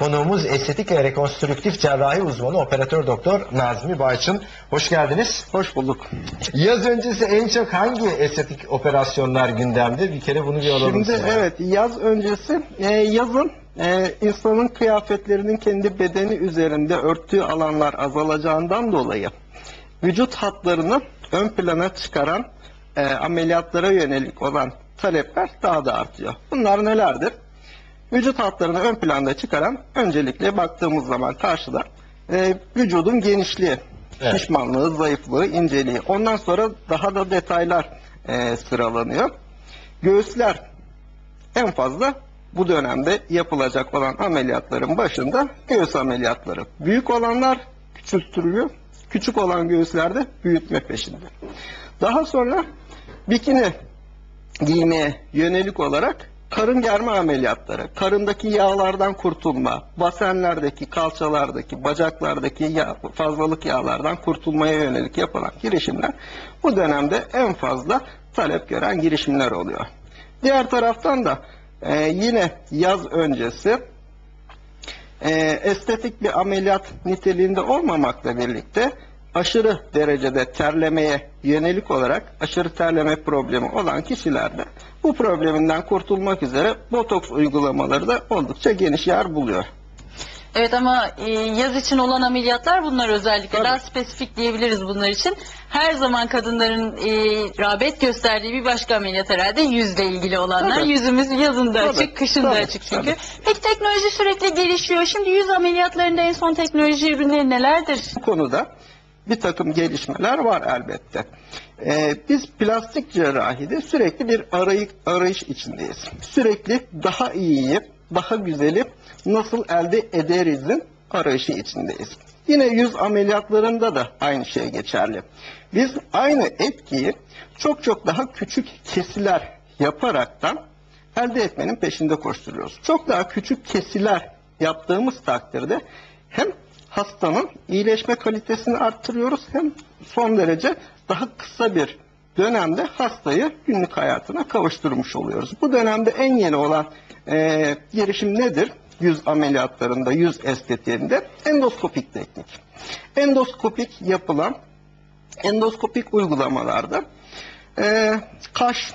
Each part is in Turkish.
Konuğumuz estetik ve rekonstrüktif cerrahi uzmanı operatör doktor Nazmi Bayçın. Hoş geldiniz. Hoş bulduk. Yaz öncesi en çok hangi estetik operasyonlar gündemde? Bir kere bunu bir alalım. Şimdi size. evet yaz öncesi e, yazın e, insanın kıyafetlerinin kendi bedeni üzerinde örttüğü alanlar azalacağından dolayı vücut hatlarını ön plana çıkaran e, ameliyatlara yönelik olan talepler daha da artıyor. Bunlar nelerdir? Vücut hatlarını ön planda çıkaran öncelikle baktığımız zaman karşıda e, vücudun genişliği, Evet. şişmanlığı, zayıflığı, inceliği. Ondan sonra daha da detaylar e, sıralanıyor. Göğüsler en fazla bu dönemde yapılacak olan ameliyatların başında göğüs ameliyatları. Büyük olanlar küçültülüyor. Küçük olan göğüslerde büyütme peşinde. Daha sonra bikini giymeye yönelik olarak karın germe ameliyatları, karındaki yağlardan kurtulma, basenlerdeki, kalçalardaki, bacaklardaki yağ, fazlalık yağlardan kurtulmaya yönelik yapılan girişimler bu dönemde en fazla talep gören girişimler oluyor. Diğer taraftan da e, yine yaz öncesi e, estetik bir ameliyat niteliğinde olmamakla birlikte aşırı derecede terlemeye yönelik olarak aşırı terleme problemi olan kişilerde bu probleminden kurtulmak üzere botoks uygulamaları da oldukça geniş yer buluyor. Evet ama e, yaz için olan ameliyatlar bunlar özellikle. Tabii. Daha spesifik diyebiliriz bunlar için. Her zaman kadınların e, rağbet gösterdiği bir başka ameliyat herhalde yüzle ilgili olanlar. Tabii. Yüzümüz yazın da Tabii, açık, kışın da açık çünkü. tabii. Peki teknoloji sürekli gelişiyor. Şimdi yüz ameliyatlarında en son teknoloji ürünleri nelerdir? Bu konuda bir takım gelişmeler var elbette. Ee, biz plastik cerrahide sürekli bir arayı, arayış içindeyiz. Sürekli daha iyiyi, daha güzeli nasıl elde ederizin arayışı içindeyiz. Yine yüz ameliyatlarında da aynı şey geçerli. Biz aynı etkiyi çok çok daha küçük kesiler yaparaktan elde etmenin peşinde koşturuyoruz. Çok daha küçük kesiler yaptığımız takdirde hem hastanın iyileşme kalitesini arttırıyoruz hem son derece daha kısa bir dönemde hastayı günlük hayatına kavuşturmuş oluyoruz. Bu dönemde en yeni olan e, girişim nedir? Yüz ameliyatlarında, yüz estetiğinde endoskopik teknik. Endoskopik yapılan endoskopik uygulamalarda e, kaş,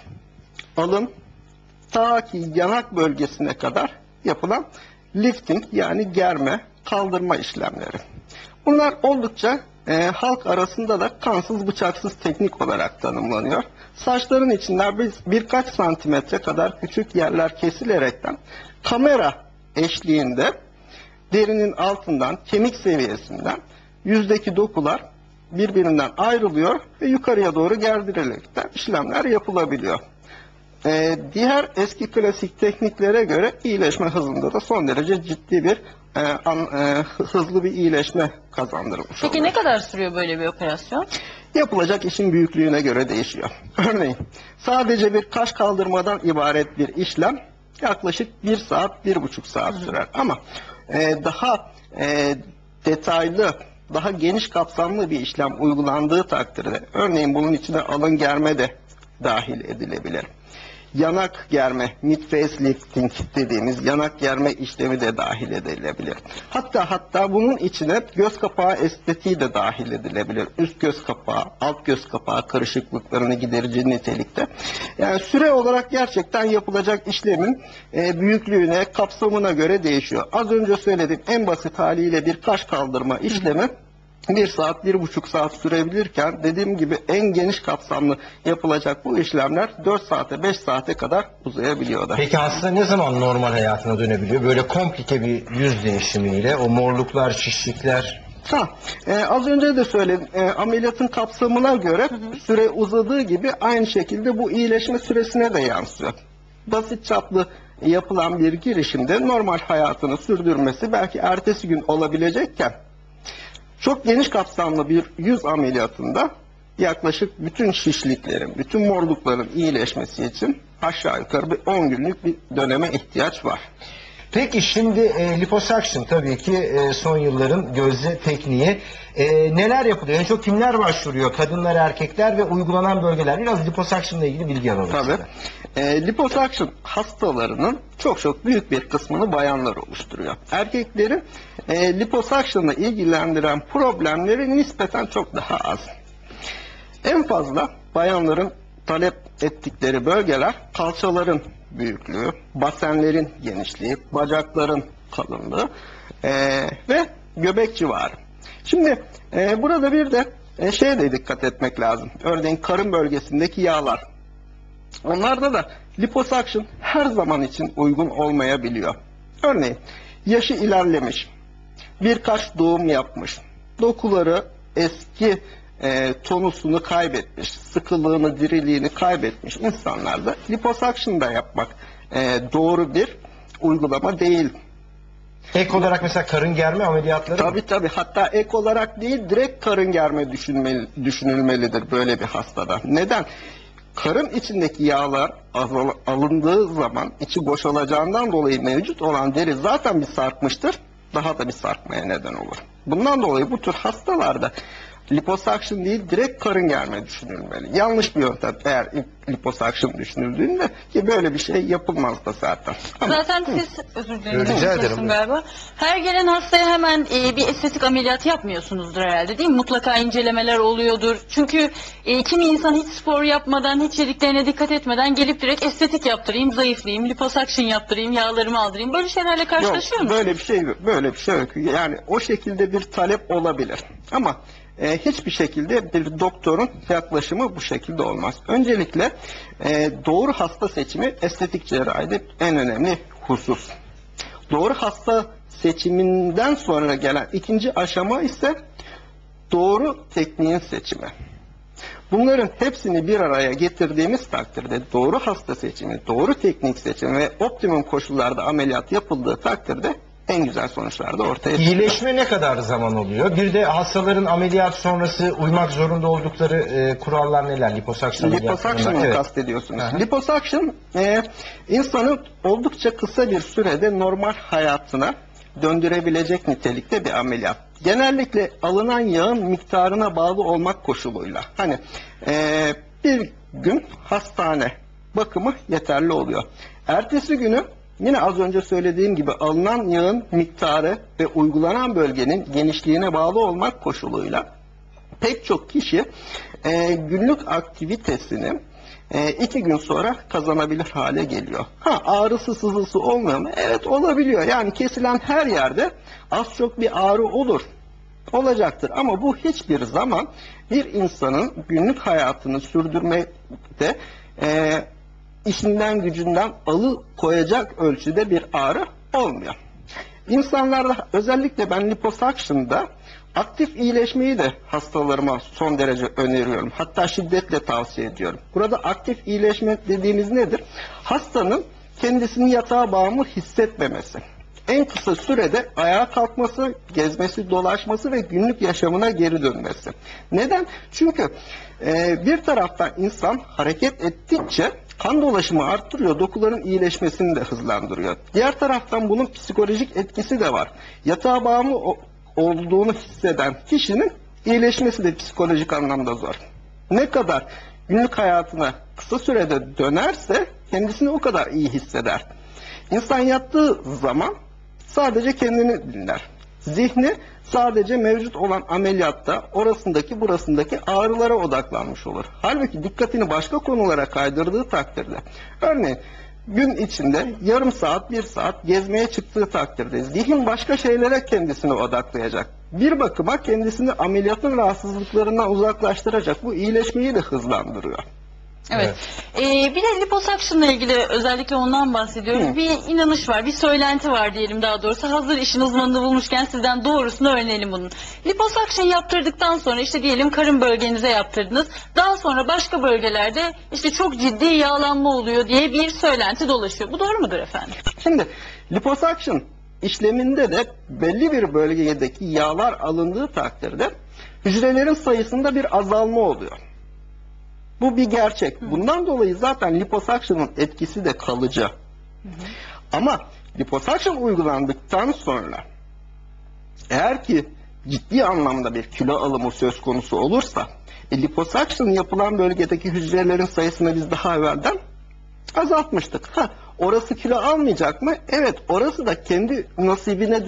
alın, ta ki yanak bölgesine kadar yapılan lifting yani germe, kaldırma işlemleri. Bunlar oldukça e, halk arasında da kansız bıçaksız teknik olarak tanımlanıyor. Saçların içinden biz birkaç santimetre kadar küçük yerler kesilerekten kamera eşliğinde derinin altından, kemik seviyesinden yüzdeki dokular birbirinden ayrılıyor ve yukarıya doğru gerdirilerekten işlemler yapılabiliyor. Ee, diğer eski klasik tekniklere göre iyileşme hızında da son derece ciddi bir e, an- e, hızlı bir iyileşme kazandırmış Peki oluyor. ne kadar sürüyor böyle bir operasyon? Yapılacak işin büyüklüğüne göre değişiyor. Örneğin sadece bir kaş kaldırmadan ibaret bir işlem yaklaşık bir saat, bir buçuk saat sürer. Ama e, daha e, detaylı, daha geniş kapsamlı bir işlem uygulandığı takdirde, örneğin bunun içine alın germe de dahil edilebilir. Yanak germe, mid facelifting dediğimiz yanak germe işlemi de dahil edilebilir. Hatta hatta bunun içine göz kapağı estetiği de dahil edilebilir. Üst göz kapağı, alt göz kapağı karışıklıklarını giderici nitelikte. Yani süre olarak gerçekten yapılacak işlemin e, büyüklüğüne, kapsamına göre değişiyor. Az önce söylediğim en basit haliyle bir kaş kaldırma işlemi bir saat, bir buçuk saat sürebilirken dediğim gibi en geniş kapsamlı yapılacak bu işlemler 4 saate, 5 saate kadar uzayabiliyor da. Peki hasta ne zaman normal hayatına dönebiliyor? Böyle komplike bir yüz değişimiyle o morluklar, şişlikler. Ha, e, az önce de söyledim. E, ameliyatın kapsamına göre süre uzadığı gibi aynı şekilde bu iyileşme süresine de yansıyor. Basit çaplı yapılan bir girişimde normal hayatını sürdürmesi belki ertesi gün olabilecekken çok geniş kapsamlı bir yüz ameliyatında yaklaşık bütün şişliklerin, bütün morlukların iyileşmesi için aşağı yukarı bir 10 günlük bir döneme ihtiyaç var. Peki şimdi e, liposuction tabii ki e, son yılların gözde tekniği. E, neler yapılıyor? En çok kimler başvuruyor? Kadınlar, erkekler ve uygulanan bölgeler. Biraz liposuction ile ilgili bilgi alalım. Tabii. sizden. E, liposuction hastalarının çok çok büyük bir kısmını bayanlar oluşturuyor. Erkeklerin e, liposuction'la ilgilendiren problemleri nispeten çok daha az. En fazla bayanların talep ettikleri bölgeler kalçaların büyüklüğü, basenlerin genişliği, bacakların kalınlığı e, ve göbek civarı. Şimdi e, burada bir de e, şeye de dikkat etmek lazım. Örneğin karın bölgesindeki yağlar. Onlarda da liposuction her zaman için uygun olmayabiliyor. Örneğin yaşı ilerlemiş, birkaç doğum yapmış, dokuları eski e, tonusunu kaybetmiş, sıkılığını, diriliğini kaybetmiş insanlarda liposuction da yapmak e, doğru bir uygulama değil. Ek olarak mesela karın germe ameliyatları mı? Tabii tabii hatta ek olarak değil direkt karın germe düşünmeli, düşünülmelidir böyle bir hastada. Neden? Karın içindeki yağlar azal- alındığı zaman içi boşalacağından dolayı mevcut olan deri zaten bir sarkmıştır. Daha da bir sarkmaya neden olur. Bundan dolayı bu tür hastalarda liposuction değil direkt karın germe düşünülmeli. Yanlış bir yöntem eğer liposuction düşünüldüğünde ki böyle bir şey yapılmaz da zaten. Ama- Zaten siz özür dilerim. Rica ederim. Galiba. Her gelen hastaya hemen e, bir estetik ameliyatı yapmıyorsunuzdur herhalde değil mi? Mutlaka incelemeler oluyordur. Çünkü e, kimi insan hiç spor yapmadan, hiç yediklerine dikkat etmeden gelip direkt estetik yaptırayım, zayıflayayım, liposuction yaptırayım, yağlarımı aldırayım. Böyle şeylerle karşılaşıyor Yok, musunuz? böyle bir şey yok. Böyle bir şey yok. Yani o şekilde bir talep olabilir. Ama e, hiçbir şekilde bir doktorun yaklaşımı bu şekilde olmaz. Öncelikle e, doğru hasta seçimi estetik cerrahide en önemli husus. Doğru hasta seçiminden sonra gelen ikinci aşama ise doğru tekniğin seçimi. Bunların hepsini bir araya getirdiğimiz takdirde doğru hasta seçimi, doğru teknik seçimi ve optimum koşullarda ameliyat yapıldığı takdirde en güzel sonuçlar da ortaya çıkıyor. İyileşme ne kadar zaman oluyor? Bir de hastaların ameliyat sonrası uymak zorunda oldukları e, kurallar neler? Liposuction Liposuction ameliyatlarında. mı Evet. kastediyorsunuz? Aha. Liposuction e, insanı oldukça kısa bir sürede normal hayatına döndürebilecek nitelikte bir ameliyat. Genellikle alınan yağın miktarına bağlı olmak koşuluyla. Hani e, bir gün hastane bakımı yeterli oluyor. Ertesi günü yine az önce söylediğim gibi alınan yağın miktarı ve uygulanan bölgenin genişliğine bağlı olmak koşuluyla pek çok kişi e, günlük aktivitesini e, iki gün sonra kazanabilir hale geliyor. Ha ağrısı sızısı olmuyor mu? Evet olabiliyor. Yani kesilen her yerde az çok bir ağrı olur. Olacaktır ama bu hiçbir zaman bir insanın günlük hayatını sürdürmekte e, işinden gücünden alı koyacak ölçüde bir ağrı olmuyor. İnsanlarda özellikle ben liposuction'da aktif iyileşmeyi de hastalarıma son derece öneriyorum. Hatta şiddetle tavsiye ediyorum. Burada aktif iyileşme dediğimiz nedir? Hastanın kendisini yatağa bağımlı hissetmemesi. En kısa sürede ayağa kalkması, gezmesi, dolaşması ve günlük yaşamına geri dönmesi. Neden? Çünkü e, bir taraftan insan hareket ettikçe kan dolaşımı arttırıyor, dokuların iyileşmesini de hızlandırıyor. Diğer taraftan bunun psikolojik etkisi de var. Yatağa bağımlı olduğunu hisseden kişinin iyileşmesi de psikolojik anlamda zor. Ne kadar günlük hayatına kısa sürede dönerse kendisini o kadar iyi hisseder. İnsan yattığı zaman sadece kendini dinler. Zihni sadece mevcut olan ameliyatta orasındaki burasındaki ağrılara odaklanmış olur. Halbuki dikkatini başka konulara kaydırdığı takdirde örneğin gün içinde yarım saat bir saat gezmeye çıktığı takdirde zihin başka şeylere kendisini odaklayacak. Bir bakıma kendisini ameliyatın rahatsızlıklarından uzaklaştıracak. Bu iyileşmeyi de hızlandırıyor. Evet. Ee, bir de liposuction'la ilgili özellikle ondan bahsediyoruz. Hı. Bir inanış var, bir söylenti var diyelim daha doğrusu. Hazır işin uzmanını bulmuşken sizden doğrusunu öğrenelim bunun. Liposuction yaptırdıktan sonra işte diyelim karın bölgenize yaptırdınız. Daha sonra başka bölgelerde işte çok ciddi yağlanma oluyor diye bir söylenti dolaşıyor. Bu doğru mudur efendim? Şimdi liposuction işleminde de belli bir bölgedeki yağlar alındığı takdirde hücrelerin sayısında bir azalma oluyor. Bu bir gerçek. Bundan dolayı zaten liposuction'ın etkisi de kalıcı. Ama liposuction uygulandıktan sonra eğer ki ciddi anlamda bir kilo alımı söz konusu olursa e, liposuction yapılan bölgedeki hücrelerin sayısını biz daha evvelden azaltmıştık. Ha, orası kilo almayacak mı? Evet, orası da kendi nasibine